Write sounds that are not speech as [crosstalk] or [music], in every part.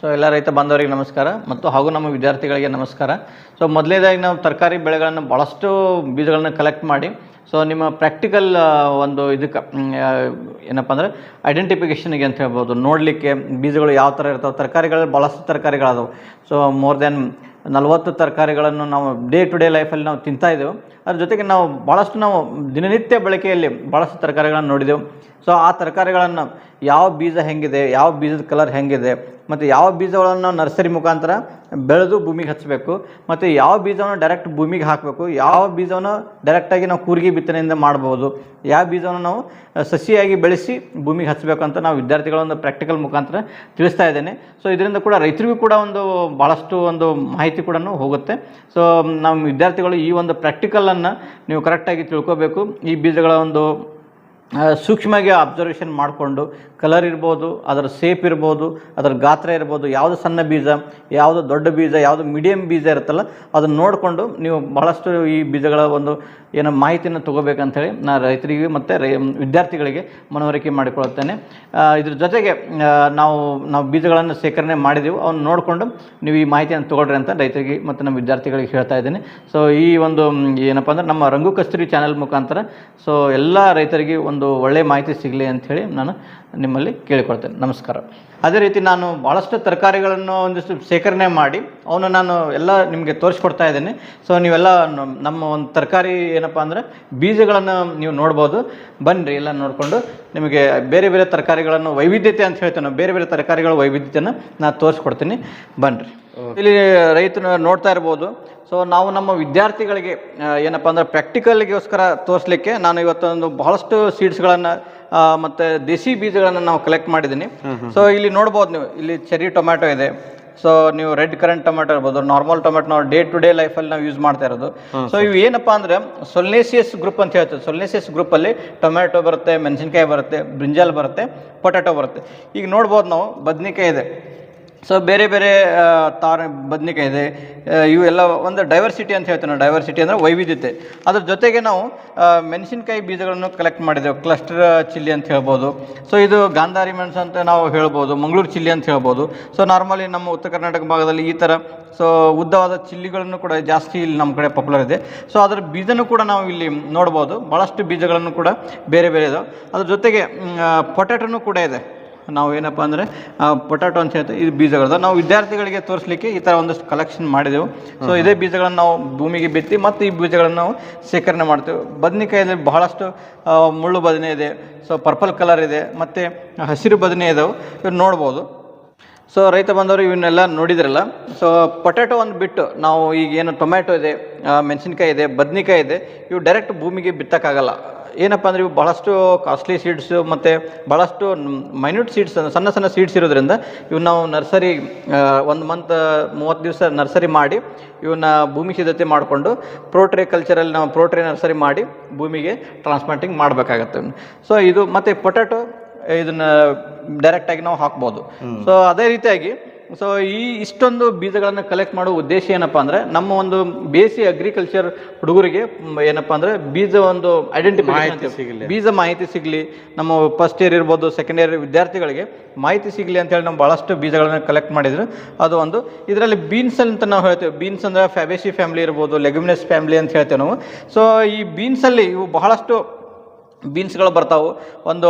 So ಎಲ್ಲ ರೈತ ಬಾಂಧವರಿಗೆ ನಮಸ್ಕಾರ ಮತ್ತು ಹಾಗೂ ನಮ್ಮ ವಿದ್ಯಾರ್ಥಿಗಳಿಗೆ ನಮಸ್ಕಾರ. ಸೊ ಮೊದಲನೇದಾಗಿ ನಾವು ತರಕಾರಿ ಬೆಳೆಗಳನ್ನು ಭಾಳಷ್ಟು ಬೀಜಗಳನ್ನು ಕಲೆಕ್ಟ್ ಮಾಡಿ ಸೊ ನಿಮ್ಮ ಪ್ರಾಕ್ಟಿಕಲ್ ಒಂದು ಇದಕ್ಕೆ ಏನಪ್ಪ ಅಂದರೆ ಐಡೆಂಟಿಫಿಕೇಷನ್ಗೆ ಅಂತ ಹೇಳ್ಬೋದು. ನೋಡಲಿಕ್ಕೆ ಬೀಜಗಳು ಯಾವ ಥರ ಇರ್ತಾವೆ, ತರಕಾರಿಗಳು ಭಾಳಷ್ಟು ತರಕಾರಿಗಳಾದವು. ಸೊ ಮೋರ್ ದೆನ್ ನಲವತ್ತು ತರಕಾರಿಗಳನ್ನು ನಾವು ಡೇ ಟು ಡೇ ಲೈಫಲ್ಲಿ ನಾವು ತಿಂತಾ ಇದ್ದೆವು. ಅದ್ರ ಜೊತೆಗೆ ನಾವು ಭಾಳಷ್ಟು ನಾವು ದಿನನಿತ್ಯ ಬಳಕೆಯಲ್ಲಿ ಭಾಳಷ್ಟು ತರಕಾರಿಗಳನ್ನು ನೋಡಿದೆವು. ಸೊ ಆ ತರಕಾರಿಗಳನ್ನು ಯಾವ ಬೀಜ ಹೆಂಗಿದೆ, ಯಾವ ಬೀಜದ ಕಲರ್ ಹೆಂಗಿದೆ, ಮತ್ತು ಯಾವ ಬೀಜಗಳನ್ನು ನರ್ಸರಿ ಮುಖಾಂತರ ಬೆಳೆದು ಭೂಮಿಗೆ ಹಚ್ಚಬೇಕು, ಮತ್ತು ಯಾವ ಬೀಜವನ್ನು ಡೈರೆಕ್ಟ್ ಭೂಮಿಗೆ ಹಾಕಬೇಕು, ಯಾವ ಬೀಜವನ್ನು ಡೈರೆಕ್ಟಾಗಿ ನಾವು ಕೂರ್ಗಿ ಬಿತ್ತನೆಯಿಂದ ಮಾಡ್ಬೋದು, ಯಾವ ಬೀಜವನ್ನು ನಾವು ಸಸಿಯಾಗಿ ಬೆಳೆಸಿ ಭೂಮಿಗೆ ಹಚ್ಚಬೇಕು ಅಂತ ನಾವು ವಿದ್ಯಾರ್ಥಿಗಳ ಒಂದು ಪ್ರಾಕ್ಟಿಕಲ್ ಮುಖಾಂತರ ತಿಳಿಸ್ತಾ ಇದ್ದೇನೆ. ಸೊ ಇದರಿಂದ ಕೂಡ ರೈತರಿಗೂ ಕೂಡ ಒಂದು ಭಾಳಷ್ಟು ಒಂದು ಮಾಹಿತಿ ಕೂಡ ಹೋಗುತ್ತೆ. ಸೊ ನಮ್ಮ ವಿದ್ಯಾರ್ಥಿಗಳು ಈ ಒಂದು ಪ್ರಾಕ್ಟಿಕಲನ್ನು ನೀವು ಕರೆಕ್ಟಾಗಿ ತಿಳ್ಕೋಬೇಕು. ಈ ಬೀಜಗಳ ಒಂದು ಸೂಕ್ಷ್ಮವಾಗಿ ಅಬ್ಸರ್ವೇಷನ್ ಮಾಡಿಕೊಂಡು ಕಲರ್ ಇರ್ಬೋದು, ಅದರ ಸೇಪ್ ಇರ್ಬೋದು, ಅದರ ಗಾತ್ರ ಇರ್ಬೋದು, ಯಾವುದು ಸಣ್ಣ ಬೀಜ, ಯಾವುದು ದೊಡ್ಡ ಬೀಜ, ಯಾವುದು ಮೀಡಿಯಮ್ ಬೀಜ ಇರುತ್ತಲ್ಲ, ಅದನ್ನು ನೋಡಿಕೊಂಡು ನೀವು ಭಾಳಷ್ಟು ಈ ಬೀಜಗಳ ಒಂದು ಏನೋ ಮಾಹಿತಿಯನ್ನು ತೊಗೋಬೇಕಂಥೇಳಿ ನಾನು ರೈತರಿಗೆ ಮತ್ತು ರೈ, ವಿದ್ಯಾರ್ಥಿಗಳಿಗೆ ಮನವರಿಕೆ ಮಾಡಿಕೊಳ್ಳುತ್ತೇನೆ. ಇದ್ರ ಜೊತೆಗೆ ನಾವು ನಾವು ಬೀಜಗಳನ್ನು ಶೇಖರಣೆ ಮಾಡಿದೆವು ಅವನ್ನ ನೋಡಿಕೊಂಡು ನೀವು ಈ ಮಾಹಿತಿಯನ್ನು ತೊಗೊಳ್ರಿ ಅಂತ ರೈತರಿಗೆ ಮತ್ತು ನಮ್ಮ ವಿದ್ಯಾರ್ಥಿಗಳಿಗೆ ಹೇಳ್ತಾ ಇದ್ದೀನಿ. ಸೊ ಈ ಒಂದು ಏನಪ್ಪ ಅಂದರೆ ನಮ್ಮ ರಂಗು ಕಸ್ತೂರಿ ಚಾನೆಲ್ ಮುಖಾಂತರ ಸೊ ಎಲ್ಲ ರೈತರಿಗೆ ಒಂದು ಒಳ್ಳೆಯ ಮಾಹಿತಿ ಸಿಗಲಿ ಅಂಥೇಳಿ ನಾನು ನಿಮ್ಮಲ್ಲಿ ಕೇಳಿಕೊಳ್ತೇನೆ. ನಮಸ್ಕಾರ. ಅದೇ ರೀತಿ ನಾನು ಭಾಳಷ್ಟು ತರಕಾರಿಗಳನ್ನು ಒಂದಿಷ್ಟು ಶೇಖರಣೆ ಮಾಡಿ ಅವನ್ನ ನಾನು ಎಲ್ಲ ನಿಮಗೆ ತೋರಿಸ್ಕೊಡ್ತಾ ಇದ್ದೀನಿ. ಸೊ ನೀವೆಲ್ಲ ನಮ್ಮ ಒಂದು ತರಕಾರಿ ಏನಪ್ಪ ಅಂದರೆ ಬೀಜಗಳನ್ನು ನೀವು ನೋಡ್ಬೋದು. ಬನ್ನಿರಿ ಎಲ್ಲ ನೋಡಿಕೊಂಡು ನಿಮಗೆ ಬೇರೆ ಬೇರೆ ತರಕಾರಿಗಳನ್ನು ವೈವಿಧ್ಯತೆ ಅಂತ ಹೇಳ್ತೇನೆ. ಬೇರೆ ಬೇರೆ ತರಕಾರಿಗಳ ವೈವಿಧ್ಯತೆಯನ್ನು ನಾನು ತೋರಿಸ್ಕೊಡ್ತೀನಿ. ಬನ್ನಿರಿ ಇಲ್ಲಿ ರೈತನ ನೋಡ್ತಾ ಇರ್ಬೋದು. ಸೊ ನಾವು ನಮ್ಮ ವಿದ್ಯಾರ್ಥಿಗಳಿಗೆ ಏನಪ್ಪ ಅಂದರೆ ಪ್ರಾಕ್ಟಿಕಲ್ಗೋಸ್ಕರ ತೋರಿಸ್ಲಿಕ್ಕೆ ನಾನು ಇವತ್ತೊಂದು ಬಹಳಷ್ಟು ಸೀಡ್ಸ್ಗಳನ್ನು ಮತ್ತು ದೇಸಿ ಬೀಜಗಳನ್ನು ನಾವು ಕಲೆಕ್ಟ್ ಮಾಡಿದ್ದೀನಿ. ಸೊ ಇಲ್ಲಿ ನೋಡ್ಬೋದು ನೀವು ಇಲ್ಲಿ ಚೆರಿ ಟೊಮ್ಯಾಟೊ ಇದೆ. ಸೊ ನೀವು ರೆಡ್ ಕರೆಂಟ್ ಟೊಮ್ಯಾಟೊ ಇರ್ಬೋದು ನಾರ್ಮಲ್ ಟೊಮ್ಯಾಟೊ ನಾವು ಡೇ ಟು ಡೇ ಲೈಫಲ್ಲಿ ನಾವು ಯೂಸ್ ಮಾಡ್ತಾ ಇರೋದು. ಸೊ ಇವು ಏನಪ್ಪ ಅಂದರೆ ಸೊಲ್ನೇಸಿಯಸ್ ಗ್ರೂಪ್ ಅಂತ ಹೇಳ್ತೀವಿ. ಸೊಲ್ನೇಸಿಯಸ್ ಗ್ರೂಪಲ್ಲಿ ಟೊಮ್ಯಾಟೊ ಬರುತ್ತೆ ಮೆಣಸಿನ್ಕಾಯಿ ಬರುತ್ತೆ ಬ್ರಿಂಜಾಲ್ ಬರುತ್ತೆ ಪೊಟ್ಯಾಟೊ ಬರುತ್ತೆ. ಈಗ ನೋಡ್ಬೋದು ನಾವು ಬದ್ನಿಕಾಯಿ ಇದೆ. ಸೊ ಬೇರೆ ಬೇರೆ ತಾರ, ಬದ್ನಿಕಾಯಿ ಇದೆ. ಇವೆಲ್ಲ ಒಂದು ಡೈವರ್ಸಿಟಿ ಅಂತ ಹೇಳ್ತೀವಿ ನಾವು. ಡೈವರ್ಸಿಟಿ ಅಂದರೆ ವೈವಿಧ್ಯತೆ. ಅದ್ರ ಜೊತೆಗೆ ನಾವು ಮೆಣಸಿನಕಾಯಿ ಮೆಣಸಿನ್ಕಾಯಿ ಬೀಜಗಳನ್ನು ಕಲೆಕ್ಟ್ ಮಾಡಿದೆವು ಕ್ಲಸ್ಟರ್ ಚಿಲ್ಲಿ ಅಂತ ಹೇಳ್ಬೋದು. ಸೊ ಇದು ಗಾಂಧಾರಿ ಮೆಣಸು ಅಂತ ನಾವು ಹೇಳ್ಬೋದು. ಮಂಗಳೂರು ಚಿಲ್ಲಿ ಅಂತ ಹೇಳ್ಬೋದು. ಸೊ ನಾರ್ಮಲಿ ನಮ್ಮ ಉತ್ತರ ಕರ್ನಾಟಕ ಭಾಗದಲ್ಲಿ ಈ ಥರ ಸೊ ಉದ್ದವಾದ ಚಿಲ್ಲಿಗಳನ್ನು ಕೂಡ ಜಾಸ್ತಿ ಇಲ್ಲಿ ನಮ್ಮ ಕಡೆ ಪಾಪ್ಯುಲರ್ ಇದೆ. ಸೊ ಅದರ ಬೀಜನೂ ಕೂಡ ನಾವು ಇಲ್ಲಿ ನೋಡ್ಬೋದು. ಭಾಳಷ್ಟು ಬೀಜಗಳನ್ನು ಕೂಡ ಬೇರೆ ಬೇರೆ ಇದಾವೆ ಅದ್ರ ಜೊತೆಗೆ ಪೊಟ್ಯಾಟೋನು ಕೂಡ ಇದೆ. ನಾವು ಏನಪ್ಪ ಅಂದರೆ ಪೊಟ್ಯಾಟೋ ಅಂತ ಹೇಳ್ತೀವಿ ಇದು ಬೀಜಗಳದ ನಾವು ವಿದ್ಯಾರ್ಥಿಗಳಿಗೆ ತೋರಿಸ್ಲಿಕ್ಕೆ ಈ ಥರ ಒಂದಷ್ಟು ಕಲೆಕ್ಷನ್ ಮಾಡಿದೆವು. ಸೊ ಇದೇ ಬೀಜಗಳನ್ನು ನಾವು ಭೂಮಿಗೆ ಬಿತ್ತಿ ಮತ್ತು ಈ ಬೀಜಗಳನ್ನು ನಾವು ಶೇಖರಣೆ ಮಾಡ್ತೇವೆ. ಬದನೆಕಾಯಲ್ಲಿ ಬಹಳಷ್ಟು ಮುಳ್ಳು ಬದನೆ ಇದೆ ಸೊ ಪರ್ಪಲ್ ಕಲರ್ ಇದೆ ಮತ್ತು ಹಸಿರು ಬದನೆ ಇದಾವೆ. ಇವ್ರು ನೋಡ್ಬೋದು. ಸೊ ರೈತ ಬಂದವರು ಇವನ್ನೆಲ್ಲ ನೋಡಿದ್ರಲ್ಲ. ಸೊ ಪೊಟ್ಯಾಟೊ ಒಂದು ಬಿಟ್ಟು ನಾವು ಈಗ ಏನು ಟೊಮ್ಯಾಟೊ ಇದೆ ಮೆಣಸಿನ್ಕಾಯಿ ಇದೆ ಬದ್ನಿಕಾಯಿ ಇದೆ ಇವು ಡೈರೆಕ್ಟ್ ಭೂಮಿಗೆ ಬಿತ್ತಕ್ಕಾಗಲ್ಲ. ಏನಪ್ಪ ಅಂದರೆ ಇವು ಭಾಳಷ್ಟು ಕಾಸ್ಟ್ಲಿ ಸೀಡ್ಸು ಮತ್ತು ಭಾಳಷ್ಟು ಮೈನ್ಯೂಟ್ ಸೀಡ್ಸ್ ಸಣ್ಣ ಸಣ್ಣ ಸೀಡ್ಸ್ ಇರೋದ್ರಿಂದ ಇವು ನಾವು ನರ್ಸರಿ ಒಂದು ಮಂತ್ ಮೂವತ್ತು ದಿವಸ ನರ್ಸರಿ ಮಾಡಿ ಇವನ್ನ ಭೂಮಿ ಸಿದ್ಧತೆ ಮಾಡಿಕೊಂಡು ಪ್ರೋಟ್ರೇ ಕಲ್ಚರಲ್ಲಿ ನಾವು ಪ್ರೋಟ್ರೇ ನರ್ಸರಿ ಮಾಡಿ ಭೂಮಿಗೆ ಟ್ರಾನ್ಸ್ಪ್ಲಾಂಟಿಂಗ್ ಮಾಡಬೇಕಾಗತ್ತೆ. ಸೊ ಇದು ಮತ್ತು ಪೊಟ್ಯಾಟೊ ಇದನ್ನ ಡೈರೆಕ್ಟಾಗಿ ನಾವು ಹಾಕ್ಬೋದು. ಸೊ ಅದೇ ರೀತಿಯಾಗಿ ಸೊ ಈ ಇಷ್ಟೊಂದು ಬೀಜಗಳನ್ನು ಕಲೆಕ್ಟ್ ಮಾಡೋ ಉದ್ದೇಶ ಏನಪ್ಪ ಅಂದರೆ ನಮ್ಮ ಒಂದು ಬೇಸಿ ಅಗ್ರಿಕಲ್ಚರ್ ಹುಡುಗರಿಗೆ ಏನಪ್ಪ ಅಂದರೆ ಬೀಜ ಒಂದು ಐಡೆಂಟಿಫಿಕೇಶನ್ ಬೀಜ ಮಾಹಿತಿ ಸಿಗಲಿ. ನಮ್ಮ ಫಸ್ಟ್ ಇಯರ್ ಇರ್ಬೋದು ಸೆಕೆಂಡ್ ಇಯರ್ ವಿದ್ಯಾರ್ಥಿಗಳಿಗೆ ಮಾಹಿತಿ ಸಿಗಲಿ ಅಂತೇಳಿ ನಾವು ಭಾಳಷ್ಟು ಬೀಜಗಳನ್ನು ಕಲೆಕ್ಟ್ ಮಾಡಿದ್ರು. ಅದು ಒಂದು ಇದರಲ್ಲಿ ಬೀನ್ಸ್ ಅಂತ ನಾವು ಹೇಳ್ತೇವೆ. ಬೀನ್ಸ್ ಅಂದರೆ ಫ್ಯಾಬೇಸಿ ಫ್ಯಾಮಿಲಿ ಇರ್ಬೋದು ಲೆಗ್ಯುಮಿನಸ್ ಫ್ಯಾಮಿಲಿ ಅಂತ ಹೇಳ್ತೇವೆ ನಾವು. ಸೊ ಈ ಬೀನ್ಸಲ್ಲಿ ಇವು ಬಹಳಷ್ಟು ಬೀನ್ಸ್ಗಳು ಬರ್ತಾವೆ. ಒಂದು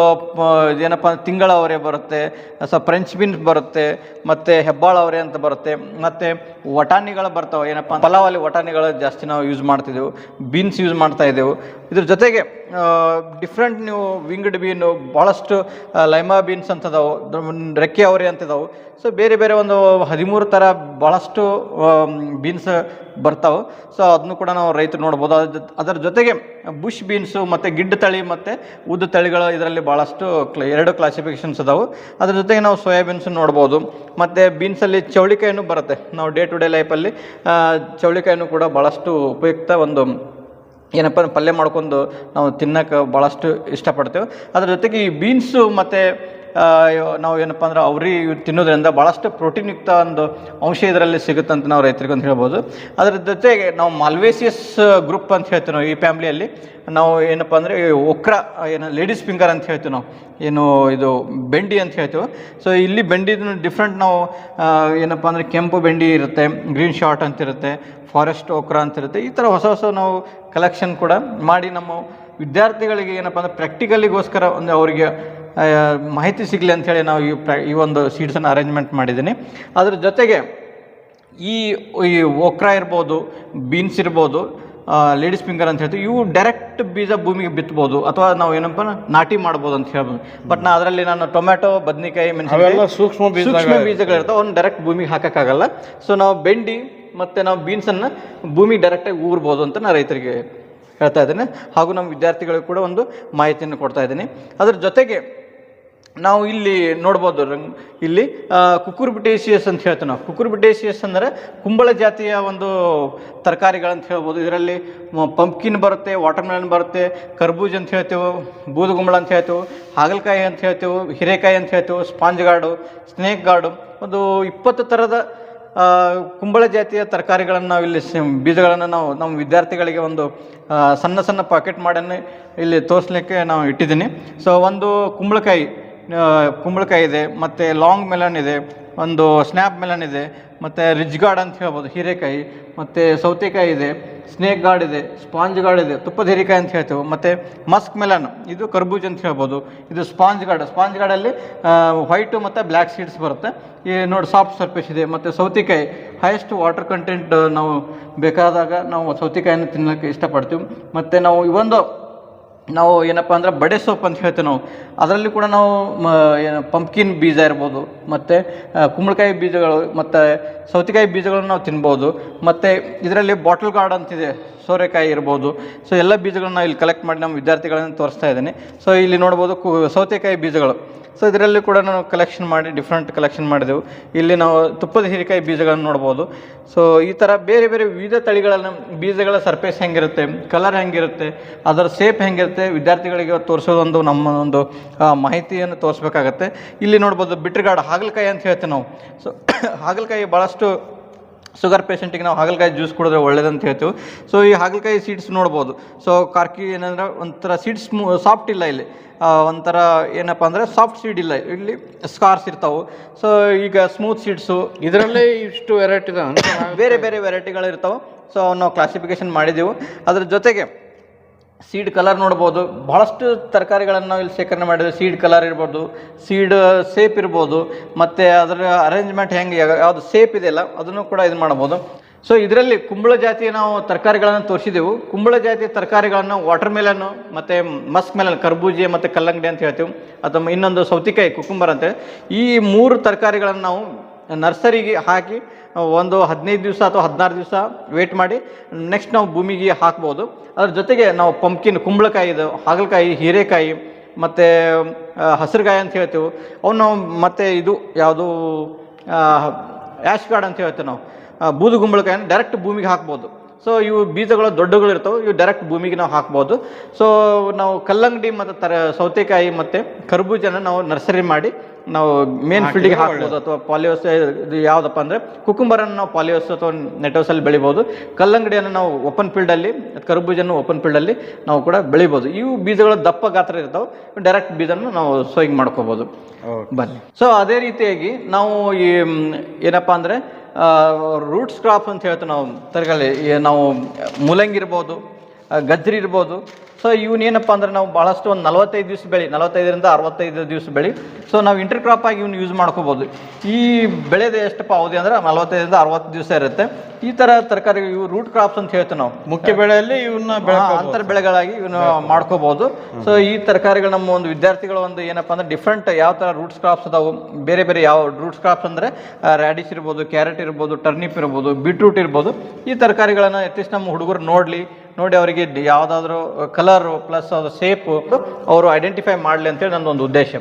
ಏನಪ್ಪ ತಿಂಗಳ ಅವರೆ ಬರುತ್ತೆ, ಸೊ ಫ್ರೆಂಚ್ ಬೀನ್ಸ್ ಬರುತ್ತೆ, ಮತ್ತು ಹೆಬ್ಬಾಳ ಅವರೆ ಅಂತ ಬರುತ್ತೆ, ಮತ್ತು ವಟಾಣಿಗಳು ಬರ್ತಾವೆ. ಏನಪ್ಪ ಪಲಾವಲ್ಲಿ ವಟಾಣಿಗಳು ಜಾಸ್ತಿ ನಾವು ಯೂಸ್ ಮಾಡ್ತಿದ್ದೆವು. ಬೀನ್ಸ್ ಯೂಸ್ ಮಾಡ್ತಾ ಇದ್ದೆವು. ಇದ್ರ ಜೊತೆಗೆ ಡಿಫ್ರೆಂಟ್ ನೀವು ವಿಂಗ್ಡ್ ಬೀನು ಭಾಳಷ್ಟು ಲೈಮಾ ಬೀನ್ಸ್ ಅಂತದಾವು ರೆಕ್ಕೆ ಅವರೆ ಅಂತಿದಾವು. ಸೊ ಬೇರೆ ಬೇರೆ ಒಂದು ಹದಿಮೂರು ಥರ ಭಾಳಷ್ಟು ಬೀನ್ಸ್ ಬರ್ತಾವೆ. ಸೊ ಅದನ್ನು ಕೂಡ ನಾವು ರೈತರು ನೋಡ್ಬೋದು. ಅದ್ರ ಜೊತೆಗೆ ಬುಷ್ ಬೀನ್ಸು ಮತ್ತು ಗಿಡ್ಡ ತಳಿ ಮತ್ತು ಉದ್ದ ತಳಿಗಳು ಇದರಲ್ಲಿ ಭಾಳಷ್ಟು ಕ್ಲ ಎರಡು ಕ್ಲಾಸಿಫಿಕೇಷನ್ಸ್ ಅದಾವೆ. ಅದ್ರ ಜೊತೆಗೆ ನಾವು ಸೋಯಾಬೀನ್ಸ್ ನೋಡ್ಬೋದು. ಮತ್ತು ಬೀನ್ಸಲ್ಲಿ ಚೌಳಿಕಾಯಿನೂ ಬರುತ್ತೆ. ನಾವು ಡೇ ಟು ಡೇ ಲೈಫಲ್ಲಿ ಚೌಳಿಕಾಯಿನೂ ಕೂಡ ಭಾಳಷ್ಟು ಉಪಯುಕ್ತ ಒಂದು ಏನಪ್ಪ ಪಲ್ಯ ಮಾಡ್ಕೊಂಡು ನಾವು ತಿನ್ನಕ್ಕೆ ಭಾಳಷ್ಟು ಇಷ್ಟಪಡ್ತೇವೆ. ಅದ್ರ ಜೊತೆಗೆ ಈ ಬೀನ್ಸು ಮತ್ತು ನಾವು ಏನಪ್ಪ ಅಂದ್ರೆ ಅವ್ರಿ ತಿನ್ನೋದ್ರಿಂದ ಭಾಳಷ್ಟು ಪ್ರೋಟೀನ್ ಯುಕ್ತ ಒಂದು ಅಂಶ ಇದರಲ್ಲಿ ಸಿಗುತ್ತೆ ಅಂತ ನಾವು ರೈತರಿಗೆ ಅಂತ ಹೇಳ್ಬೋದು. ಅದರ ಜೊತೆಗೆ ನಾವು ಮಾಲ್ವೇಸಿಯಸ್ ಗ್ರೂಪ್ ಅಂತ ಹೇಳ್ತೀವಿ ನಾವು ಈ ಫ್ಯಾಮ್ಲಿಯಲ್ಲಿ ನಾವು ಏನಪ್ಪ ಅಂದರೆ ಒಕ್ರ ಏನು ಲೇಡೀಸ್ ಫಿಂಗರ್ ಅಂತ ಹೇಳ್ತೀವಿ ನಾವು. ಏನು ಇದು ಬೆಂಡಿ ಅಂತ ಹೇಳ್ತೀವಿ. ಸೊ ಇಲ್ಲಿ ಬೆಂಡಿ ಡಿಫ್ರೆಂಟ್ ನಾವು ಏನಪ್ಪ ಅಂದರೆ ಕೆಂಪು ಬೆಂಡಿ ಇರುತ್ತೆ ಗ್ರೀನ್ ಶಾರ್ಟ್ ಅಂತಿರುತ್ತೆ ಫಾರೆಸ್ಟ್ ಓಕ್ರಾ ಅಂತಿರುತ್ತೆ ಈ ಥರ ಹೊಸ ಹೊಸ ನಾವು ಕಲೆಕ್ಷನ್ ಕೂಡ ಮಾಡಿ ನಮ್ಮ ವಿದ್ಯಾರ್ಥಿಗಳಿಗೆ ಏನಪ್ಪ ಅಂದರೆ ಪ್ರಾಕ್ಟಿಕಲಿಗೋಸ್ಕರ ಒಂದು ಅವರಿಗೆ ಮಾಹಿತಿ ಸಿಗಲಿ ಅಂಥೇಳಿ ನಾವು ಈ ಪ್ರಾ ಈ ಒಂದು ಸೀಟ್ಸನ್ನು ಅರೇಂಜ್ಮೆಂಟ್ ಮಾಡಿದ್ದೀನಿ. ಅದ್ರ ಜೊತೆಗೆ ಈ ಈ ಓಕ್ರಾ ಇರ್ಬೋದು ಬೀನ್ಸ್ ಇರ್ಬೋದು ಲೇಡೀಸ್ ಫಿಂಗರ್ ಅಂತ ಹೇಳ್ತೀವಿ ಇವು ಡೈರೆಕ್ಟ್ ಬೀಜ ಭೂಮಿಗೆ ಬಿತ್ಬೋದು. ಅಥವಾ ನಾವು ಏನಪ್ಪ ನಾಟಿ ಮಾಡ್ಬೋದು ಅಂತ ಹೇಳ್ಬೋದು. ಬಟ್ ನಾ ಅದರಲ್ಲಿ ನಾನು ಟೊಮ್ಯಾಟೊ ಬದನೆಕಾಯಿ ಮೆಣಸಿನ ಸೂಕ್ಷ್ಮ ಬೀಜ ಸೂಕ್ಷ್ಮ ಬೀಜಗಳಿರ್ತಾವೆ ಅವ್ನು ಡೈರೆಕ್ಟ್ ಭೂಮಿಗೆ ಹಾಕೋಕ್ಕಾಗಲ್ಲ. ಸೊ ನಾವು ಬೆಂಡಿ ಮತ್ತು ನಾವು ಬೀನ್ಸನ್ನು ಭೂಮಿಗೆ ಡೈರೆಕ್ಟಾಗಿ ಊರ್ಬೋದು ಅಂತ ನಾನು ರೈತರಿಗೆ ಹೇಳ್ತಾ ಇದ್ದೇನೆ. ಹಾಗೂ ನಮ್ಮ ವಿದ್ಯಾರ್ಥಿಗಳಿಗೆ ಕೂಡ ಒಂದು ಮಾಹಿತಿಯನ್ನು ಕೊಡ್ತಾ ಇದ್ದೀನಿ. ಅದರ ಜೊತೆಗೆ ನಾವು ಇಲ್ಲಿ ನೋಡ್ಬೋದು ಇಲ್ಲಿ ಕುಕುರ್ಬಿಟೇಸಿಯಸ್ ಅಂತ ಹೇಳ್ತೀವಿ ನಾವು. ಕುಕುರ್ಬಿಟೇಸಿಯಸ್ ಅಂದರೆ ಕುಂಬಳ ಜಾತಿಯ ಒಂದು ತರಕಾರಿಗಳಂತ ಹೇಳ್ಬೋದು. ಇದರಲ್ಲಿ ಪಂಪ್ಕಿನ್ ಬರುತ್ತೆ, ವಾಟರ್ಮೆಲನ್ ಬರುತ್ತೆ, ಕರ್ಬೂಜ್ ಅಂತ ಹೇಳ್ತೇವೆ, ಬೂದುಗುಂಬಳ ಅಂತ ಹೇಳ್ತೇವೆ, ಹಾಗಲಕಾಯಿ ಅಂತ ಹೇಳ್ತೇವೆ, ಹಿರೇಕಾಯಿ ಅಂತ ಹೇಳ್ತೇವೆ ಸ್ಪಾಂಜ್ ಗಾರ್ಡು ಸ್ನೇಕ್ ಗಾರ್ಡು ಒಂದು ಇಪ್ಪತ್ತು ಥರದ ಕುಂಬಳ ಜಾತಿಯ ತರಕಾರಿಗಳನ್ನು ನಾವು ಇಲ್ಲಿ ಬೀಜಗಳನ್ನು ನಾವು, ನಮ್ಮ ವಿದ್ಯಾರ್ಥಿಗಳಿಗೆ ಒಂದು ಸಣ್ಣ ಸಣ್ಣ ಪಾಕೆಟ್ ಮಾಡನ್ನು ಇಲ್ಲಿ ತೋರಿಸ್ಲಿಕ್ಕೆ ನಾವು ಇಟ್ಟಿದ್ದೀನಿ. ಸೊ, ಒಂದು ಕುಂಬಳಕಾಯಿ ಕುಂಬಳಕಾಯಿ ಇದೆ, ಮತ್ತು ಲಾಂಗ್ ಮೆಲನ್ ಇದೆ, ಒಂದು ಸ್ನ್ಯಾಪ್ ಮೆಲನ್ ಇದೆ, ಮತ್ತು ರಿಜ್ ಗಾರ್ಡ್ ಅಂತ ಹೇಳ್ಬೋದು, ಹೀರೆಕಾಯಿ, ಮತ್ತು ಸೌತೆಕಾಯಿ ಇದೆ ಸ್ನೇಕ್ ಗಾರ್ಡ್ ಇದೆ ಸ್ಪಾಂಜ್ ಗಾರ್ಡ್ ಇದೆ, ತುಪ್ಪದ ಹೀರೆಕಾಯಿ ಅಂತ ಹೇಳ್ತೇವೆ, ಮತ್ತು ಮಸ್ಕ್ ಮೆಲನ್ ಇದು ಕರ್ಬೂಜ್ ಅಂತ ಹೇಳ್ಬೋದು, ಇದು ಸ್ಪಾಂಜ್ ಗಾರ್ಡ್ ಸ್ಪಾಂಜ್ ಗಾರ್ಡಲ್ಲಿ ವೈಟು ಮತ್ತು ಬ್ಲ್ಯಾಕ್ ಸೀಡ್ಸ್ ಬರುತ್ತೆ. ಈ ನೋಡಿ ಸಾಫ್ಟ್ ಸರ್ಫೇಸ್ ಇದೆ, ಮತ್ತು ಸೌತೆಕಾಯಿ ಹೈಯೆಸ್ಟ್ ವಾಟರ್ ಕಂಟೆಂಟ್ ನಾವು ಬೇಕಾದಾಗ ನಾವು ಸೌತೆಕಾಯಿಯನ್ನು ತಿನ್ನೋಕ್ಕೆ ಇಷ್ಟಪಡ್ತೀವಿ. ಮತ್ತು ನಾವು ಇವೊಂದು ನಾವು ಏನಪ್ಪ ಅಂದ್ರೆ ಬಡೆ ಸೊಪ್ಪು ಅಂತ ಹೇಳ್ತೀವಿ ನಾವು. ಅದರಲ್ಲಿ ಕೂಡ ನಾವು, ಮ, ಏನು ಪಂಪ್ಕಿನ್ ಬೀಜ ಇರ್ಬೋದು, ಮತ್ತು ಕುಂಬಳಕಾಯಿ ಬೀಜಗಳು, ಮತ್ತು ಸೌತೆಕಾಯಿ ಬೀಜಗಳನ್ನು ನಾವು ತಿನ್ಬೋದು, ಮತ್ತು ಇದರಲ್ಲಿ ಬಾಟಲ್ ಗಾರ್ಡ್ ಅಂತಿದೆ. ಸೋರೆಕಾಯಿ ಇರ್ಬೋದು. ಸೊ ಎಲ್ಲ ಬೀಜಗಳನ್ನ ಇಲ್ಲಿ ಕಲೆಕ್ಟ್ ಮಾಡಿ ನಮ್ಮ ವಿದ್ಯಾರ್ಥಿಗಳನ್ನು ತೋರಿಸ್ತಾ ಇದ್ದೀನಿ. ಸೊ ಇಲ್ಲಿ ನೋಡ್ಬೋದು ಕು, ಸೌತೆಕಾಯಿ ಬೀಜಗಳು. ಸೊ ಇದರಲ್ಲಿ ಕೂಡ ನಾವು ಕಲೆಕ್ಷನ್ ಮಾಡಿ ಡಿಫ್ರೆಂಟ್ ಕಲೆಕ್ಷನ್ ಮಾಡಿದೆವು. ಇಲ್ಲಿ ನಾವು ತುಪ್ಪದ ಹೀರೆಕಾಯಿ ಬೀಜಗಳನ್ನು ನೋಡ್ಬೋದು. ಸೊ ಈ ಥರ ಬೇರೆ ಬೇರೆ ವಿವಿಧ ತಳಿಗಳನ್ನು ಬೀಜಗಳ ಸರ್ಫೇಸ್ ಹೆಂಗಿರುತ್ತೆ ಕಲರ್ ಹೆಂಗಿರುತ್ತೆ, ಅದರ ಸೇಪ್ ಹೆಂಗಿರುತ್ತೆ, ವಿದ್ಯಾರ್ಥಿಗಳಿಗೆ ತೋರಿಸೋದೊಂದು ನಮ್ಮ ಒಂದು ಮಾಹಿತಿಯನ್ನು ತೋರಿಸ್ಬೇಕಾಗತ್ತೆ. ಇಲ್ಲಿ ನೋಡ್ಬೋದು ಬಿಟ್ರಗಾಡ್ ಹಾಗಲಕಾಯಿ ಅಂತ ಹೇಳ್ತೀವಿ ನಾವು. ಸೊ [coughs] ಹಾಗಲಕಾಯಿ ಭಾಳಷ್ಟು ಶುಗರ್ ಪೇಷಂಟಿಗೆ ನಾವು ಹಾಗಲಕಾಯಿ ಜ್ಯೂಸ್ ಕುಡಿದ್ರೆ ಒಳ್ಳೇದಂತ ಹೇಳ್ತೀವಿ. ಸೊ ಈ ಹಾಗಲಕಾಯಿ ಸೀಡ್ಸ್ ನೋಡ್ಬೋದು. ಸೊ ಕಾರ್ಕಿ ಏನಂದ್ರೆ ಒಂಥರ ಸೀಡ್ಸ್ ಸಾಫ್ಟ್ ಇಲ್ಲ ಇಲ್ಲಿ. ಒಂಥರ ಏನಪ್ಪ ಅಂದರೆ ಸಾಫ್ಟ್ ಸೀಡ್ ಇಲ್ಲ. ಇಲ್ಲಿ ಸ್ಕಾರ್ಸ್ ಇರ್ತಾವೆ. ಸೊ ಈಗ ಸ್ಮೂತ್ ಸೀಡ್ಸು ಇದರಲ್ಲೇ ಇಷ್ಟು ವೆರೈಟಿ [coughs] ಬೇರೆ ಬೇರೆ ವೆರೈಟಿಗಳು ಇರ್ತಾವೆ. ಸೊ ನಾವು ಕ್ಲಾಸಿಫಿಕೇಶನ್ ಮಾಡಿದ್ದೀವಿ ಅದ್ರ ಜೊತೆಗೆ ಸೀಡ್ ಕಲರ್ ನೋಡ್ಬೋದು. ಭಾಳಷ್ಟು ತರಕಾರಿಗಳನ್ನು ನಾವು ಇಲ್ಲಿ ಶೇಖರಣೆ ಮಾಡಿದ್ವಿ. ಸೀಡ್ ಕಲರ್ ಇರ್ಬೋದು ಸೀಡ್ ಸೇಪ್ ಇರ್ಬೋದು, ಮತ್ತು ಅದರ ಅರೇಂಜ್ಮೆಂಟ್ ಹೆಂಗೆ ಯಾವುದು ಸೇಪ್ ಇದೆಯಲ್ಲ ಅದನ್ನು ಕೂಡ ಇದು ಮಾಡ್ಬೋದು. ಸೊ ಇದರಲ್ಲಿ ಕುಂಬಳ ಜಾತಿಯ ನಾವು ತರಕಾರಿಗಳನ್ನು ತೋರಿಸಿದೆವು. ಕುಂಬಳ ಜಾತಿಯ ತರಕಾರಿಗಳನ್ನು ವಾಟರ್ ಮೆಲನ್ನು ಮತ್ತು ಮಸ್ಕ್ ಮೆಲನ್ ಕರ್ಬೂಜಿ ಮತ್ತು ಕಲ್ಲಂಗಡಿ ಅಂತ ಹೇಳ್ತೀವಿ. ಅಥವಾ ಇನ್ನೊಂದು ಸೌತಿಕಾಯಿ, ಕುಕುಂಬರ್ ಅಂತೇಳಿ ಈ ಮೂರು ತರಕಾರಿಗಳನ್ನು ನಾವು ನರ್ಸರಿಗೆ ಹಾಕಿ ಒಂದು ಹದಿನೈದು ದಿವಸ ಅಥವಾ ಹದಿನಾರು ದಿವಸ ವೇಟ್ ಮಾಡಿ ನೆಕ್ಸ್ಟ್ ನಾವು ಭೂಮಿಗೆ ಹಾಕ್ಬೋದು. ಅದ್ರ ಜೊತೆಗೆ ನಾವು ಪಂಪ್ಕಿನ್ ಕುಂಬಳಕಾಯಿ, ಇದು ಹಾಗಲಕಾಯಿ, ಹೀರೆಕಾಯಿ, ಮತ್ತು ಹಸಿರುಕಾಯಿ ಅಂತ ಹೇಳ್ತೀವಿ. ಅವನ್ನ ಮತ್ತು ಇದು ಯಾವುದು ಆ್ಯಶ್ ಗಾರ್ಡ್ ಅಂತ ಹೇಳ್ತೀವಿ ನಾವು. ಬೂದು ಗುಂಬಳಕಾಯಿನ ಡೈರೆಕ್ಟ್ ಭೂಮಿಗೆ ಹಾಕ್ಬೋದು. ಸೊ ಇವು ಬೀಜಗಳು ದೊಡ್ಡಗಳು ಇರ್ತವೆ, ಇವು ಡೈರೆಕ್ಟ್ ಭೂಮಿಗೆ ನಾವು ಹಾಕ್ಬೋದು. ಸೊ ನಾವು ಕಲ್ಲಂಗಡಿ ಮತ್ತು ತರ ಸೌತೆಕಾಯಿ ಮತ್ತು ಕರ್ಬೂಜನ ನಾವು ನರ್ಸರಿ ಮಾಡಿ ನಾವು ಮೇನ್ ಫೀಲ್ಡಿಗೆ ಹಾಕ್ಬೋದು ಅಥವಾ ಪಾಲಿಯೋಸ್ ಇದು ಯಾವುದಪ್ಪ ಅಂದರೆ ಕುಕುಂಬರನ್ನು ನಾವು ಪಾಲಿಯೋಸ್ ಅಥವಾ ನೆಟೋಸಲ್ಲಿ ಬೆಳಿಬೋದು. ಕಲ್ಲಂಗಡಿಯನ್ನು ನಾವು ಓಪನ್ ಫೀಲ್ಡಲ್ಲಿ ಕರ್ಬೂಜನ್ನು ಓಪನ್ ಫೀಲ್ಡಲ್ಲಿ ನಾವು ಕೂಡ ಬೆಳಿಬೋದು. ಇವು ಬೀಜಗಳು ದಪ್ಪ ಗಾತ್ರ ಇರ್ತಾವೆ. ಡೈರೆಕ್ಟ್ ಬೀಜನ್ನು ನಾವು ಸೋಯಿಂಗ್ ಮಾಡ್ಕೋಬೋದು. ಬನ್ನಿ. ಸೊ ಅದೇ ರೀತಿಯಾಗಿ ನಾವು ಈ ಏನಪ್ಪ ಅಂದರೆ ರೂಟ್ಸ್ ಕ್ರಾಪ್ ಅಂತ ಹೇಳ್ತೀವಿ ನಾವು ತರಕಾರಿ ನಾವು ಮೂಲಂಗಿ ಇರ್ಬೋದು ಗಜ್ಜರಿ ಗಜ್ರಿ ಇರ್ಬೋದು ಸೊ ಇವನ್ ಏನಪ್ಪ ಅಂದ್ರೆ ನಾವು ಭಾಳಷ್ಟು ಒಂದು ನಲವತ್ತೈದು ದಿವಸ ಬೆಳೆ ನಲವತ್ತೈದರಿಂದ ಅರವತ್ತೈದು ದಿವಸ ಬೆಳೆ. ಸೊ ನಾವು ಇಂಟರ್ ಕ್ರಾಪ್ ಆಗಿ ಇವ್ನ ಯೂಸ್ ಮಾಡ್ಕೋಬೋದು. ಈ ಬೆಳೆದ ಎಷ್ಟಪ್ಪ ಅವಧಿ ಅಂದ್ರೆ ನಲವತ್ತೈದರಿಂದ ಅರವತ್ತು ದಿವಸ ಇರುತ್ತೆ. ಈ ಥರ ತರಕಾರಿ ಇವು ರೂಟ್ ಕ್ರಾಪ್ಸ್ ಅಂತ ಹೇಳ್ತೀವಿ ನಾವು. ಮುಖ್ಯ ಬೆಳೆಯಲ್ಲಿ ಇವನ್ನ ಅಂತರ ಬೆಳೆಗಳಾಗಿ ಇವನ್ನ ಮಾಡ್ಕೋಬಹುದು ಸೊ ಈ ತರಕಾರಿಗಳು ನಮ್ಮ ಒಂದು ವಿದ್ಯಾರ್ಥಿಗಳ ಒಂದು ಏನಪ್ಪಾ ಅಂದ್ರೆ ಡಿಫ್ರೆಂಟ್ ಯಾವ ತರ ರೂಟ್ಸ್ ಕ್ರಾಪ್ಸ್ ಅದಾವು ಬೇರೆ ಬೇರೆ ಯಾವ ರೂಟ್ಸ್ ಕ್ರಾಪ್ಸ್ ಅಂದ್ರೆ ರ್ಯಾಡಿಸ್ ಇರ್ಬೋದು ಕ್ಯಾರೆಟ್ ಇರ್ಬೋದು ಟರ್ನಿಪ್ ಇರ್ಬೋದು ಬೀಟ್ರೂಟ್ ಇರ್ಬೋದು. ಈ ತರಕಾರಿಗಳನ್ನ ಅಟ್ಲೀಸ್ಟ್ ನಮ್ಮ ಹುಡುಗರು ನೋಡ್ಲಿ. ನೋಡಿ ಅವರಿಗೆ ಯಾವುದಾದ್ರೂ ಕಲರು ಪ್ಲಸ್ ಅದು ಸೇಪು ಅವರು ಐಡೆಂಟಿಫೈ ಮಾಡಲಿ ಅಂತೇಳಿ ನಂದು ಒಂದು ಉದ್ದೇಶ.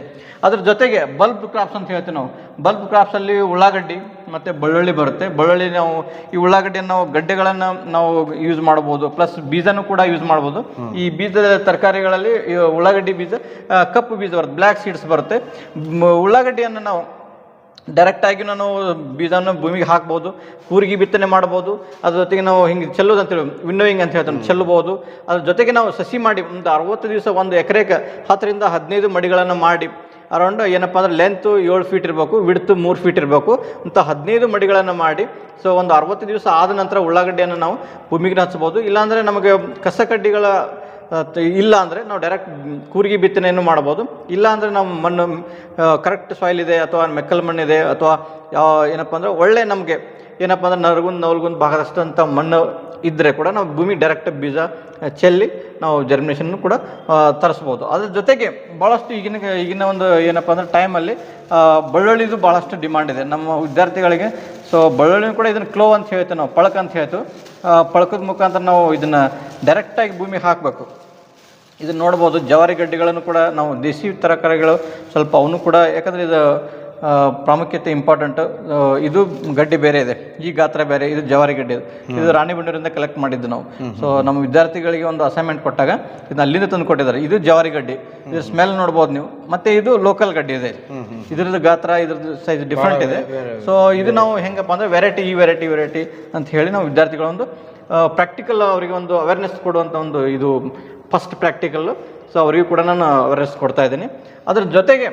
ಅದ್ರ ಜೊತೆಗೆ ಬಲ್ಬ್ ಕ್ರಾಪ್ಸ್ ಅಂತ ಹೇಳ್ತೀವಿ ನಾವು. ಬಲ್ಬ್ ಕ್ರಾಪ್ಸಲ್ಲಿ ಉಳ್ಳಾಗಡ್ಡಿ ಮತ್ತು ಬೆಳ್ಳುಳ್ಳಿ ಬರುತ್ತೆ. ಬೆಳ್ಳುಳ್ಳಿ ನಾವು ಈ ಉಳ್ಳಾಗಡ್ಡಿಯನ್ನು ನಾವು ಗಡ್ಡೆಗಳನ್ನು ನಾವು ಯೂಸ್ ಮಾಡ್ಬೋದು ಪ್ಲಸ್ ಬೀಜನೂ ಕೂಡ ಯೂಸ್ ಮಾಡ್ಬೋದು ಈ ಬೀಜದ ತರಕಾರಿಗಳಲ್ಲಿ ಉಳ್ಳಾಗಡ್ಡಿ ಬೀಜ ಕಪ್ಪು ಬೀಜ ಬರುತ್ತೆ. ಬ್ಲ್ಯಾಕ್ ಸೀಡ್ಸ್ ಬರುತ್ತೆ. ಉಳ್ಳಾಗಡ್ಡಿಯನ್ನು ನಾವು ಡೈರೆಕ್ಟಾಗಿ ನಾನು ಬೀಜವನ್ನು ಭೂಮಿಗೆ ಹಾಕ್ಬೋದು, ಕೂರಿಗೆ ಬಿತ್ತನೆ ಮಾಡ್ಬೋದು, ಅದ್ರ ಜೊತೆಗೆ ನಾವು ಹಿಂಗೆ ಚೆಲ್ಲೋದು ಅಂತೇಳಿ ವಿನ್ನೋಯಿಂಗ್ ಅಂತ ಹೇಳ್ತಾರೆ ಚೆಲ್ಲಬಹುದು ಅದ್ರ ಜೊತೆಗೆ ನಾವು ಸಸಿ ಮಾಡಿ, ಒಂದು ಅರವತ್ತು ದಿವಸ ಒಂದು ಎಕರೆಗೆ ಹತ್ತರಿಂದ ಹದಿನೈದು ಮಡಿಗಳನ್ನು ಮಾಡಿ ಅರೌಂಡ್ ಏನಪ್ಪ ಅಂದ್ರೆ ಲೆಂತು ಏಳು ಫೀಟ್ ಇರಬೇಕು ವಿಡ್ತು ಮೂರು ಫೀಟ್ ಇರಬೇಕು. ಅಂತ ಹದಿನೈದು ಮಡಿಗಳನ್ನು ಮಾಡಿ ಸೊ ಒಂದು ಅರವತ್ತು ದಿವಸ ಆದ ನಂತರ ಉಳ್ಳಾಗಡ್ಡೆಯನ್ನು ನಾವು ಭೂಮಿಗೆ ಹಚ್ಬೋದು. ಇಲ್ಲಾಂದರೆ ನಮಗೆ ಕಸಕಡ್ಡಿಗಳ ಇಲ್ಲ ಅಂದರೆ ನಾವು ಡೈರೆಕ್ಟ್ ಕೂರಿಗೆ ಬಿತ್ತನೆಯನ್ನು ಮಾಡ್ಬೋದು ಇಲ್ಲ ಅಂದರೆ ನಾವು ಮಣ್ಣು ಕರೆಕ್ಟ್ ಸಾಯಿಲ್ ಇದೆ ಅಥವಾ ಮೆಕ್ಕಲ್ ಮಣ್ಣಿದೆ ಅಥವಾ ಏನಪ್ಪ ಅಂದರೆ ಒಳ್ಳೆ ನಮಗೆ, ಏನಪ್ಪ ಅಂದ್ರೆ ನರಗುಂದ್, ನವಲ್ಗುಂದ್ ಭಾಗದಷ್ಟಂಥ ಮಣ್ಣು ಇದ್ದರೆ ಕೂಡ ನಾವು ಭೂಮಿ ಡೈರೆಕ್ಟ್ ಬೀಜ ಚೆಲ್ಲಿ ನಾವು ಜರ್ಮಿನೇಷನ್ ಕೂಡ ತರಿಸ್ಬೋದು ಅದ್ರ ಜೊತೆಗೆ ಭಾಳಷ್ಟು ಈಗಿನ ಈಗಿನ ಒಂದು ಏನಪ್ಪ ಅಂದ್ರೆ ಟೈಮಲ್ಲಿ ಬಳ್ಳುಳ್ಳಿದು ಭಾಳಷ್ಟು ಡಿಮಾಂಡ್ ಇದೆ. ನಮ್ಮ ವಿದ್ಯಾರ್ಥಿಗಳಿಗೆ ಸೊ ಬಳ್ಳುಳ್ಳಿ ಕೂಡ ಇದನ್ನು ಕ್ಲೋ ಅಂತ ಹೇಳ್ತೇವೆ ನಾವು, ಪಳಕ ಅಂತ ಹೇಳ್ತೇವೆ. ಪಳಕದ ಮುಖಾಂತರ ನಾವು ಇದನ್ನು ಡೈರೆಕ್ಟಾಗಿ ಭೂಮಿಗೆ ಹಾಕಬೇಕು. ಇದನ್ನು ನೋಡ್ಬೋದು ಜವಾರಿ ಗಡ್ಡೆಗಳನ್ನು ಕೂಡ ನಾವು ದೇಸಿ ತರಕಾರಿಗಳು ಸ್ವಲ್ಪ ಅವನು ಕೂಡ ಯಾಕಂದರೆ ಇದು ಪ್ರಾಮುಖ್ಯತೆ ಇಂಪಾರ್ಟೆಂಟ್ ಇದು ಗಡ್ಡೆ ಬೇರೆ ಇದೆ. ಈ ಗಾತ್ರ ಬೇರೆ ಇದು ಜವಾರಿ ಗಡ್ಡೆ ಇದು. ರಾಣಿ ಬಂಡೂರಿಂದ ಕಲೆಕ್ಟ್ ಮಾಡಿದ್ದು ನಾವು. ಸೊ ನಮ್ಮ ವಿದ್ಯಾರ್ಥಿಗಳಿಗೆ ಒಂದು ಅಸೈನ್ಮೆಂಟ್ ಕೊಟ್ಟಾಗ ಇದನ್ನ ಅಲ್ಲಿಂದ ತಂದು ಕೊಟ್ಟಿದ್ದಾರೆ. ಇದು ಜವಾರಿ ಗಡ್ಡೆ. ಇದು ಸ್ಮೆಲ್ ನೋಡ್ಬೋದು ನೀವು. ಮತ್ತೆ ಇದು ಲೋಕಲ್ ಗಡ್ಡೆ ಇದೆ. ಇದ್ರದ್ದು ಗಾತ್ರ ಇದ್ರದ್ದು ಸೈಜ್ ಡಿಫ್ರೆಂಟ್ ಇದೆ. ಸೊ ಇದು ನಾವು ಹೆಂಗಪ್ಪ ಅಂದರೆ ವೆರೈಟಿ ಈ ವೆರೈಟಿ ವೆರೈಟಿ ಅಂತ ಹೇಳಿ ನಾವು ವಿದ್ಯಾರ್ಥಿಗಳೊಂದು ಪ್ರಾಕ್ಟಿಕಲ್ ಅವರಿಗೆ ಒಂದು ಅವೇರ್ನೆಸ್ ಕೊಡುವಂಥ ಒಂದು ಇದು ಫಸ್ಟ್ ಪ್ರಾಕ್ಟಿಕಲ್ಲು ಸೊ ಅವರಿಗೂ ಕೂಡ ನಾನು ಅವೇರ್ನೆಸ್ ಕೊಡ್ತಾ ಇದ್ದೀನಿ. ಅದ್ರ ಜೊತೆಗೆ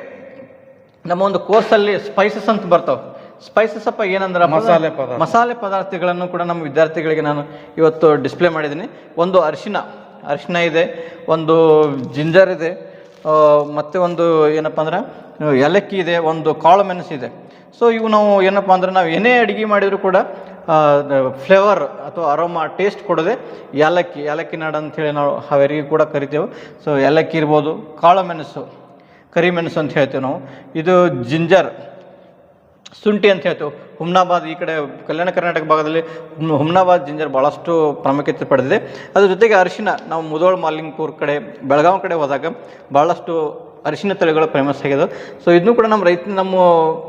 ನಮ್ಮ ಒಂದು ಕೋರ್ಸಲ್ಲಿ ಸ್ಪೈಸಸ್ ಅಂತ ಬರ್ತಾವೆ. ಸ್ಪೈಸಸ್ ಅಪ್ಪ ಏನಂದ್ರೆ ಮಸಾಲೆ ಪದಾರ್ಥ. ಮಸಾಲೆ ಪದಾರ್ಥಗಳನ್ನು ಕೂಡ ನಮ್ಮ ವಿದ್ಯಾರ್ಥಿಗಳಿಗೆ ನಾನು ಇವತ್ತು ಡಿಸ್ಪ್ಲೇ ಮಾಡಿದ್ದೀನಿ. ಒಂದು ಅರಿಶಿನ ಅರಿಶಿನ ಇದೆ ಒಂದು ಜಿಂಜರ್ ಇದೆ ಮತ್ತು ಮತ್ತೆ ಒಂದು ಏನಪ್ಪ ಅಂದ್ರೆ ಏಲಕ್ಕಿ ಇದೆ ಒಂದು ಕಾಳು ಮೆಣಸು ಇದೆ. ಸೊ ಇವು ನಾವು ಏನಪ್ಪ ಅಂದ್ರೆ ನಾವು ಏನೇ ಅಡುಗೆ ಮಾಡಿದರೂ ಕೂಡ ಫ್ಲೇವರ್ ಅಥವಾ ಅರೋಮಾ ಟೇಸ್ಟ್ ಕೊಡದೆ ಏಲಕ್ಕಿ ಏಲಕ್ಕಿ ನಾಡು ಅಂಥೇಳಿ ನಾವು ಹಾವೇರಿಗೆ ಕೂಡ ಕರಿತೇವೆ. ಸೊ, ಏಲಕ್ಕಿ ಇರ್ಬೋದು, ಕಾಳು ಮೆಣಸು ಕರಿಮೆಣಸು ಅಂತ ಹೇಳ್ತೇವೆ ನಾವು. ಇದು ಜಿಂಜರ್, ಶುಂಠಿ ಅಂತ ಹೇಳ್ತೇವೆ. ಹುಮ್ನಾಬಾದ್ ಈ ಕಡೆ ಕಲ್ಯಾಣ ಕರ್ನಾಟಕ ಭಾಗದಲ್ಲಿ ಹುಮ್- ಹುಮ್ನಾಬಾದ್ ಜಿಂಜರ್ ಭಾಳಷ್ಟು ಪ್ರಾಮುಖ್ಯತೆ ಪಡೆದಿದೆ. ಅದ್ರ ಜೊತೆಗೆ ಅರಿಶಿನ, ನಾವು ಮುದೋಳ್ ಮಾಲಿಂಗ್ಪುರ್ ಕಡೆ, ಬೆಳಗಾವಿ ಕಡೆ ಹೋದಾಗ ಭಾಳಷ್ಟು ಅರಿಶಿನ ತಳಿಗಳು ಫೇಮಸ್ ಆಗಿದೆ ಸೊ ಇದನ್ನು ಕೂಡ ನಮ್ಮ ರೈತ, ನಮ್ಮ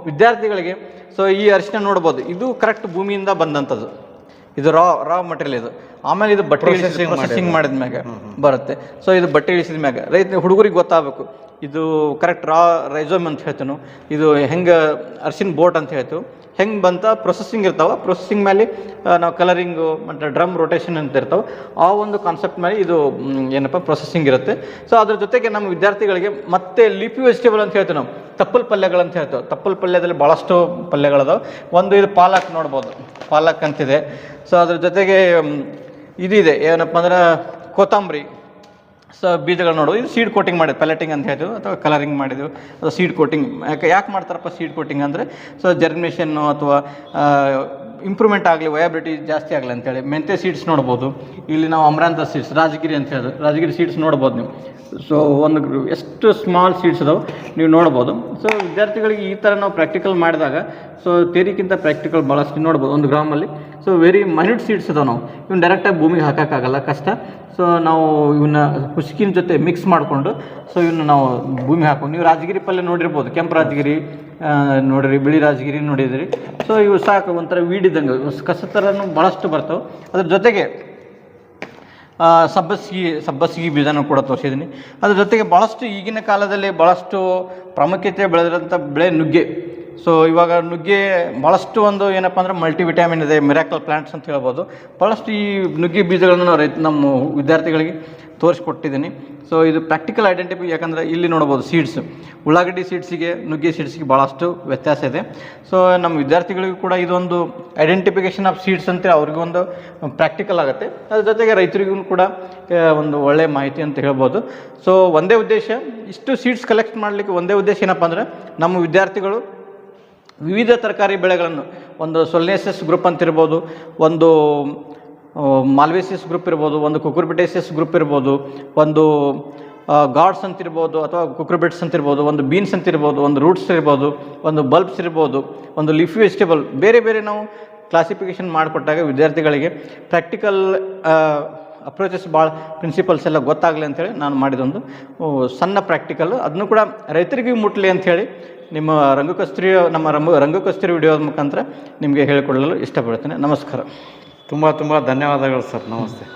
ವಿದ್ಯಾರ್ಥಿಗಳಿಗೆ ಸೊ ಈ ಅರಿಶಿನ ನೋಡ್ಬೋದು. ಇದು ಕರೆಕ್ಟ್ ಭೂಮಿಯಿಂದ ಬಂದಂಥದ್ದು. ಇದು ರಾ ರಾ ಮಟೀರಿಯಲ್ ಇದು. ಆಮೇಲೆ ಇದು ಬಟ್ಟೆ ಪ್ರೊಸೆಸಿಂಗ್ ಮಾಡಿದ ಮ್ಯಾಗ ಬರುತ್ತೆ. ಸೊ ಇದು ಬಟ್ಟೆ ಇಳಿಸಿದ ಮ್ಯಾಗ. ರೈತ ಹುಡುಗರಿಗೆ ಗೊತ್ತಾಗಬೇಕು. ಇದು ಕರೆಕ್ಟ್ ರಾ ರೈಸೋಮ್ ಅಂತ ಹೇಳ್ತೇನೆ. ಇದು ಹೆಂಗೆ ಅರ್ಶಿನ ಬೋಟ್ ಅಂತ ಹೇಳ್ತೇವೆ. ಹೆಂಗೆ ಬಂತ? ಪ್ರೊಸೆಸಿಂಗ್ ಇರ್ತಾವೆ. ಪ್ರೊಸೆಸಿಂಗ್ ಮೇಲೆ ನಾವು ಕಲರಿಂಗು ಮತ್ತು ಡ್ರಮ್ ರೊಟೇಷನ್ ಅಂತ ಇರ್ತಾವೆ. ಆ ಒಂದು ಕಾನ್ಸೆಪ್ಟ್ ಮೇಲೆ ಇದು ಏನಪ್ಪ? ಪ್ರೊಸೆಸಿಂಗ್ ಇರುತ್ತೆ. ಸೊ ಅದ್ರ ಜೊತೆಗೆ ನಮ್ಮ ವಿದ್ಯಾರ್ಥಿಗಳಿಗೆ ಮತ್ತೆ ಲಿಪಿ ವೆಜಿಟೇಬಲ್ ಅಂತ ಹೇಳ್ತೀವಿ ನಾವು. ತಪ್ಪಲ್ ಅಂತ ಹೇಳ್ತೇವೆ. ತಪ್ಪಲ್ ಪಲ್ಯದಲ್ಲಿ ಭಾಳಷ್ಟು ಪಲ್ಯಗಳದಾವೆ. ಒಂದು ಇದು ಪಾಲಕ್ ನೋಡ್ಬೋದು. ಪಾಲಕ್ ಅಂತಿದೆ. ಸೊ ಅದ್ರ ಜೊತೆಗೆ ಇದಿದೆ. ಏನಪ್ಪ ಅಂದ್ರೆ ಕೊತ್ತಂಬರಿ. ಸೊ ಬೀಜಗಳು ನೋಡು. ಇದು ಸೀಡ್ ಕೋಟಿಂಗ್ ಮಾಡಿದ್ದು ಪೆಲೆಟಿಂಗ್ ಅಂತ ಹೇಳ್ತೀವಿ ಅಥವಾ ಕಲರಿಂಗ್ ಮಾಡಿದ್ವಿ ಅದು ಸೀಡ್ ಕೋಟಿಂಗ್ ಯಾಕೆ ಯಾಕೆ ಮಾಡ್ತಾರಪ್ಪ ಸೀಡ್ ಕೋಟಿಂಗ್ ಅಂದರೆ? ಸೊ ಜರ್ಮಿನೇಷನ್ನು ಅಥವಾ ಇಂಪ್ರೂವ್ಮೆಂಟ್ ಆಗಲಿ ವಯಾಬಿಲಿಟಿ ಜಾಸ್ತಿ ಆಗಲಿ ಅಂತೇಳಿ ಮೆಂತೆ ಸೀಡ್ಸ್ ನೋಡ್ಬೋದು. ಇಲ್ಲಿ ನಾವು ಅಮರಾಂತ ಸೀಡ್ಸ್ ರಾಜಗಿರಿ ಅಂತ ಹೇಳಿದ್ರು ರಾಜಗಿರಿ ಸೀಡ್ಸ್ ನೋಡ್ಬೋದು ನೀವು. ಸೊ ಒಂದು ಎಷ್ಟು ಸ್ಮಾಲ್ ಸೀಡ್ಸ್ ಅದಾವೆ, ನೀವು ನೋಡ್ಬೋದು. ಸೊ ವಿದ್ಯಾರ್ಥಿಗಳಿಗೆ ಈ ಥರ ನಾವು ಪ್ರಾಕ್ಟಿಕಲ್ ಮಾಡಿದಾಗ ಸೊ ತೆರಿಗಿಂತ ಪ್ರಾಕ್ಟಿಕಲ್ ಭಾಳಷ್ಟು ನೋಡ್ಬೋದು, ಒಂದು ಗ್ರಾಮಲ್ಲಿ ಸೊ ವೆರಿ ಮೈನ್ಯೂಟ್ ಸೀಡ್ಸ್ ಅದಾವೆ ನಾವು. ಇವ್ನು ಡೈರೆಕ್ಟಾಗಿ ಭೂಮಿಗೆ ಹಾಕೋಕ್ಕಾಗಲ್ಲ, ಕಷ್ಟ. ಸೊ ನಾವು ಇವನ್ನ ಹುಸ್ಕಿನ ಜೊತೆ ಮಿಕ್ಸ್ ಮಾಡಿಕೊಂಡು ಸೊ ಇವನ್ನ ನಾವು ಭೂಮಿ ಹಾಕೊಂಡು ನೀವು ರಾಜಗಿರಿ ಪಲ್ಯ ನೋಡಿರ್ಬೋದು, ಕೆಂಪು ರಾಜಗಿರಿ ನೋಡಿರಿ, ಬಿಳಿ ರಾಜಗಿರಿ ನೋಡಿದ್ರಿ. ಸೊ ಇವು ಸಾಕು ಒಂಥರ ವೀಡಿದಂಗೆ. ಕಸ ಥರನೂ ಭಾಳಷ್ಟು ಬರ್ತವೆ. ಅದ್ರ ಜೊತೆಗೆ ಸಬ್ಬಸ್ಗಿ ಸಬ್ಬಸ್ಗಿ ಬೀಜನೂ ಕೂಡ ತೋರಿಸಿದ್ದೀನಿ ಅದ್ರ ಜೊತೆಗೆ ಭಾಳಷ್ಟು ಈಗಿನ ಕಾಲದಲ್ಲಿ ಭಾಳಷ್ಟು ಪ್ರಾಮುಖ್ಯತೆ ಬೆಳೆದಿರೋಂಥ ಬೆಳೆ ನುಗ್ಗೆ. ಸೊ ಇವಾಗ ನುಗ್ಗೆ ಭಾಳಷ್ಟು ಒಂದು ಏನಪ್ಪ ಅಂದರೆ ಮಲ್ಟಿ ವಿಟಾಮಿನ್ ಇದೆ, ಮಿರಾಕಲ್ ಪ್ಲಾಂಟ್ಸ್ ಅಂತ ಹೇಳ್ಬೋದು. ಭಾಳಷ್ಟು ಈ ನುಗ್ಗೆ ಬೀಜಗಳನ್ನು ರೈತ, ನಮ್ಮ ವಿದ್ಯಾರ್ಥಿಗಳಿಗೆ ತೋರಿಸ್ಕೊಟ್ಟಿದ್ದೀನಿ. ಸೊ ಇದು ಪ್ರಾಕ್ಟಿಕಲ್ ಐಡೆಂಟಿಫೈ ಯಾಕಂದರೆ ಇಲ್ಲಿ ನೋಡ್ಬೋದು ಸೀಡ್ಸ್ ಉಳ್ಳಾಗಡ್ಡಿ ಸೀಡ್ಸಿಗೆ ನುಗ್ಗೆ ಸೀಡ್ಸಿಗೆ ಭಾಳಷ್ಟು ವ್ಯತ್ಯಾಸ ಇದೆ. ಸೊ ನಮ್ಮ ವಿದ್ಯಾರ್ಥಿಗಳಿಗೂ ಕೂಡ ಇದೊಂದು ಐಡೆಂಟಿಫಿಕೇಷನ್ ಆಫ್ ಸೀಡ್ಸ್ ಅಂತ ಅವ್ರಿಗೂ ಒಂದು ಪ್ರಾಕ್ಟಿಕಲ್ ಆಗುತ್ತೆ. ಅದ್ರ ಜೊತೆಗೆ ರೈತರಿಗೂ ಕೂಡ ಒಂದು ಒಳ್ಳೆಯ ಮಾಹಿತಿ ಅಂತ ಹೇಳ್ಬೋದು. ಸೊ ಒಂದೇ ಉದ್ದೇಶ, ಇಷ್ಟು ಸೀಡ್ಸ್ ಕಲೆಕ್ಟ್ ಮಾಡಲಿಕ್ಕೆ ಒಂದೇ ಉದ್ದೇಶ ಏನಪ್ಪ ಅಂದರೆ, ನಮ್ಮ ವಿದ್ಯಾರ್ಥಿಗಳು ವಿವಿಧ ತರಕಾರಿ ಬೆಳೆಗಳನ್ನು, ಒಂದು ಸೊಲ್ನೇಸಸ್ ಗ್ರೂಪ್ ಅಂತಿರ್ಬೋದು, ಒಂದು ಮಾಲ್ವೇಸಿಸ್ ಗ್ರೂಪ್ ಇರ್ಬೋದು, ಒಂದು ಕುಕುರ್ಬಿಟೇಸಿಸ್ ಗ್ರೂಪ್ ಇರ್ಬೋದು, ಒಂದು ಗಾಡ್ಸ್ ಅಂತ ಇರ್ಬೋದು, ಅಥವಾ ಕುಕ್ರಬಿಟ್ಸ್ ಅಂತ ಇರ್ಬೋದು, ಒಂದು ಬೀನ್ಸ್ ಅಂತ ಇರ್ಬೋದು, ಒಂದು ರೂಟ್ಸ್ ಇರ್ಬೋದು, ಒಂದು ಬಲ್ಬ್ಸ್ ಇರ್ಬೋದು, ಒಂದು ಲಿಫಿ ವೆಜಿಟೇಬಲ್ ಬೇರೆ ಬೇರೆ ನಾವು ಕ್ಲಾಸಿಫಿಕೇಷನ್ ಮಾಡಿಕೊಟ್ಟಾಗ ವಿದ್ಯಾರ್ಥಿಗಳಿಗೆ ಪ್ರಾಕ್ಟಿಕಲ್ ಅಪ್ರೋಚಸ್ ಭಾಳ ಪ್ರಿನ್ಸಿಪಲ್ಸ್ ಎಲ್ಲ ಗೊತ್ತಾಗಲಿ ಅಂಥೇಳಿ ನಾನು ಮಾಡಿದೊಂದು ಸಣ್ಣ ಪ್ರಾಕ್ಟಿಕಲ್ ಅದನ್ನು ಕೂಡ ರೈತರಿಗೆ ಮುಟ್ಲಿ ಅಂಥೇಳಿ ನಿಮ್ಮ ರಂಗಕಸ್ತೂರಿ ನಮ್ಮ ರಂಗ, ರಂಗಕಸ್ತೂರಿ ವಿಡಿಯೋದ ಮುಖಾಂತರ ನಿಮಗೆ ಹೇಳಿಕೊಡಲು ಇಷ್ಟಪಡ್ತೇನೆ. ನಮಸ್ಕಾರ. ತುಂಬ ತುಂಬ ಧನ್ಯವಾದಗಳು ಸರ್. ನಮಸ್ತೆ.